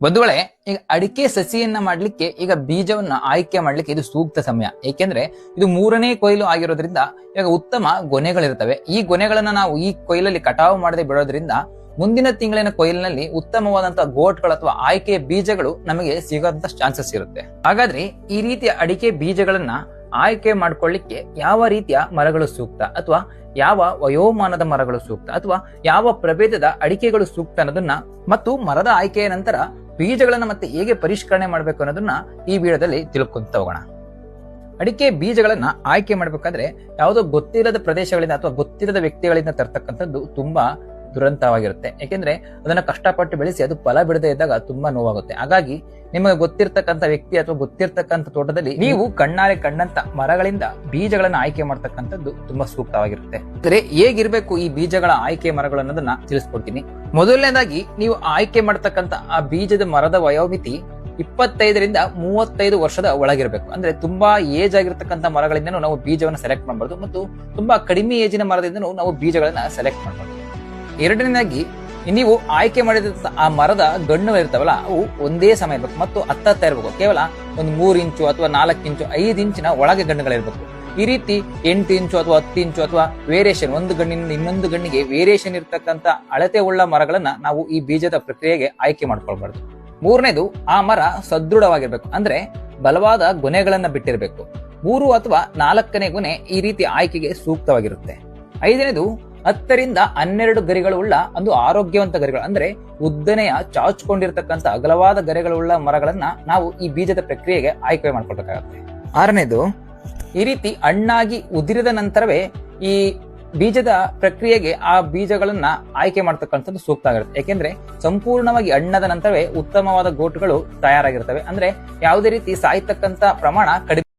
ಬಂಧುಗಳೇ, ಈಗ ಅಡಿಕೆ ಸಸಿಯನ್ನ ಮಾಡ್ಲಿಕ್ಕೆ ಈಗ ಬೀಜವನ್ನ ಆಯ್ಕೆ ಮಾಡ್ಲಿಕ್ಕೆ ಇದು ಸೂಕ್ತ ಸಮಯ. ಏಕೆಂದ್ರೆ ಇದು ಮೂರನೇ ಕೊಯ್ಲು ಆಗಿರೋದ್ರಿಂದ ಈಗ ಉತ್ತಮ ಗೊನೆಗಳಿರ್ತವೆ ಈ ಗೊನೆಗಳನ್ನ ನಾವು ಈ ಕೊಯ್ಲಲ್ಲಿ ಕಟಾವು ಮಾಡದೆ ಬಿಡೋದ್ರಿಂದ ಮುಂದಿನ ತಿಂಗಳಿನ ಕೊಯ್ಲಿನಲ್ಲಿ ಉತ್ತಮವಾದಂತಹ ಗೋಟ್ಗಳು ಅಥವಾ ಆಯ್ಕೆಯ ಬೀಜಗಳು ನಮಗೆ ಸಿಗೋಂತ ಚಾನ್ಸಸ್ ಇರುತ್ತೆ. ಹಾಗಾದ್ರೆ ಈ ರೀತಿಯ ಅಡಿಕೆ ಬೀಜಗಳನ್ನ ಆಯ್ಕೆ ಮಾಡ್ಕೊಳ್ಳಿಕ್ಕೆ ಯಾವ ರೀತಿಯ ಮರಗಳು ಸೂಕ್ತ? ಅಥವಾ ಯಾವ ವಯೋಮಾನದ ಮರಗಳು ಸೂಕ್ತ? ಅಥವಾ ಯಾವ ಪ್ರಭೇದದ ಅಡಿಕೆಗಳು ಸೂಕ್ತ ಅನ್ನೋದನ್ನ ಮತ್ತು ಮರದ ಆಯ್ಕೆಯ ನಂತರ ಬೀಜಗಳನ್ನ ಮತ್ತೆ ಹೇಗೆ ಪರಿಷ್ಕರಣೆ ಮಾಡಬೇಕು ಅನ್ನೋದನ್ನ ಈ ವಿಡಿಯೋದಲ್ಲಿ ತಿಳ್ಕೊಂತ ಹೋಗೋಣ. ಅಡಿಕೆ ಬೀಜಗಳನ್ನ ಆಯ್ಕೆ ಮಾಡಬೇಕಾದ್ರೆ ಯಾವುದೋ ಗೊತ್ತಿರದ ಪ್ರದೇಶಗಳಿಂದ ಅಥವಾ ಗೊತ್ತಿರದ ವ್ಯಕ್ತಿಗಳಿಂದ ತರ್ತಕ್ಕಂಥದ್ದು ತುಂಬಾ ದುರಂತವಾಗಿರುತ್ತೆ. ಯಾಕೆಂದ್ರೆ ಅದನ್ನ ಕಷ್ಟಪಟ್ಟು ಬೆಳೆಸಿ ಅದು ಫಲ ಬಿಡದೆ ಇದ್ದಾಗ ತುಂಬಾ ನೋವಾಗುತ್ತೆ. ಹಾಗಾಗಿ ನಿಮಗೆ ಗೊತ್ತಿರ್ತಕ್ಕಂಥ ವ್ಯಕ್ತಿ ಅಥವಾ ಗೊತ್ತಿರ್ತಕ್ಕಂಥ ತೋಟದಲ್ಲಿ ನೀವು ಕಣ್ಣಾರೆ ಕಂಡಂತ ಮರಗಳಿಂದ ಬೀಜಗಳನ್ನ ಆಯ್ಕೆ ಮಾಡ್ತಕ್ಕಂಥದ್ದು ತುಂಬಾ ಸೂಕ್ತವಾಗಿರುತ್ತೆ. ಅಂದ್ರೆ ಹೇಗಿರ್ಬೇಕು ಈ ಬೀಜಗಳ ಆಯ್ಕೆ ಮರಗಳು ಅನ್ನೋದನ್ನ ತಿಳಿಸ್ಕೊಡ್ತೀನಿ. ಮೊದಲನೇದಾಗಿ ನೀವು ಆಯ್ಕೆ ಮಾಡ್ತಕ್ಕಂಥ ಆ ಬೀಜದ ಮರದ ವಯೋಮಿತಿ ಇಪ್ಪತ್ತೈದರಿಂದ ಮೂವತ್ತೈದು ವರ್ಷದ ಒಳಗಿರಬೇಕು. ಅಂದ್ರೆ ತುಂಬಾ ಏಜ್ ಆಗಿರ್ತಕ್ಕಂಥ ಮರಗಳಿಂದ ನಾವು ಬೀಜವನ್ನು ಸೆಲೆಕ್ಟ್ ಮಾಡಬಾರ್ದು ಮತ್ತು ತುಂಬಾ ಕಡಿಮೆ ಏಜಿನ ಮರದಿಂದ ನಾವು ಬೀಜಗಳನ್ನ ಸೆಲೆಕ್ಟ್ ಮಾಡಬಾರ್ದು ಎರಡನೇದಾಗಿ ನೀವು ಆಯ್ಕೆ ಮಾಡಿದ ಆ ಮರದ ಗಣ್ಣು ಇರ್ತಾವಲ್ಲ, ಅವು ಒಂದೇ ಸಮಯ ಇರಬೇಕು ಮತ್ತು ಹತ್ತತ್ತ ಇರಬೇಕು. ಕೇವಲ ಒಂದು ಮೂರು ಇಂಚು ಅಥವಾ ನಾಲ್ಕು ಇಂಚು, ಐದು ಇಂಚಿನ ಒಳಗೆ ಗಣ್ಣುಗಳಿರ್ಬೇಕು ಈ ರೀತಿ ಎಂಟು ಇಂಚು ಅಥವಾ ಹತ್ತು ಇಂಚು ಅಥವಾ ವೇರಿಯೇಷನ್ ಒಂದು ಗಣ್ಣಿನಿಂದ ಇನ್ನೊಂದು ಗಣ್ಣಿಗೆ ವೇರಿಯೇಷನ್ ಇರತಕ್ಕಂತ ಅಳತೆ ಉಳ್ಳ ಮರಗಳನ್ನ ನಾವು ಈ ಬೀಜದ ಪ್ರಕ್ರಿಯೆಗೆ ಆಯ್ಕೆ ಮಾಡ್ಕೊಳ್ಬಾರ್ದು. ಮೂರನೇದು, ಆ ಮರ ಸದೃಢವಾಗಿರ್ಬೇಕು. ಅಂದ್ರೆ ಬಲವಾದ ಗೊನೆಗಳನ್ನ ಬಿಟ್ಟಿರಬೇಕು. ಮೂರು ಅಥವಾ ನಾಲ್ಕನೇ ಗೊನೆ ಈ ರೀತಿ ಆಯ್ಕೆಗೆ ಸೂಕ್ತವಾಗಿರುತ್ತೆ. ಐದನೇದು, ಹತ್ತರಿಂದ ಹನ್ನೆರಡು ಗರಿಗಳುಳ್ಳ ಒಂದು ಆರೋಗ್ಯವಂತ ಗರಿಗಳು. ಅಂದ್ರೆ ಉದ್ದನೆಯ ಚಾಚ್ಕೊಂಡಿರ್ತಕ್ಕಂಥ ಅಗಲವಾದ ಗರಿಗಳುಳ್ಳ ಮರಗಳನ್ನ ನಾವು ಈ ಬೀಜದ ಪ್ರಕ್ರಿಯೆಗೆ ಆಯ್ಕೆ ಮಾಡ್ಕೊಳ್ಬೇಕಾಗತ್ತೆ. ಆರನೇದು ಈ ರೀತಿ ಹಣ್ಣಾಗಿ ಉದಿರಿದ ನಂತರವೇ ಈ ಬೀಜದ ಪ್ರಕ್ರಿಯೆಗೆ ಆ ಬೀಜಗಳನ್ನ ಆಯ್ಕೆ ಮಾಡ್ತಕ್ಕಂಥದ್ದು ಸೂಕ್ತ ಆಗಿರುತ್ತೆ. ಯಾಕೆಂದ್ರೆ ಸಂಪೂರ್ಣವಾಗಿ ಹಣ್ಣದ ನಂತರವೇ ಉತ್ತಮವಾದ ಗೋಟುಗಳು ತಯಾರಾಗಿರ್ತವೆ. ಅಂದ್ರೆ ಯಾವುದೇ ರೀತಿ ಸಾಯ್ತಕ್ಕಂತ ಪ್ರಮಾಣ ಕಡಿಮೆ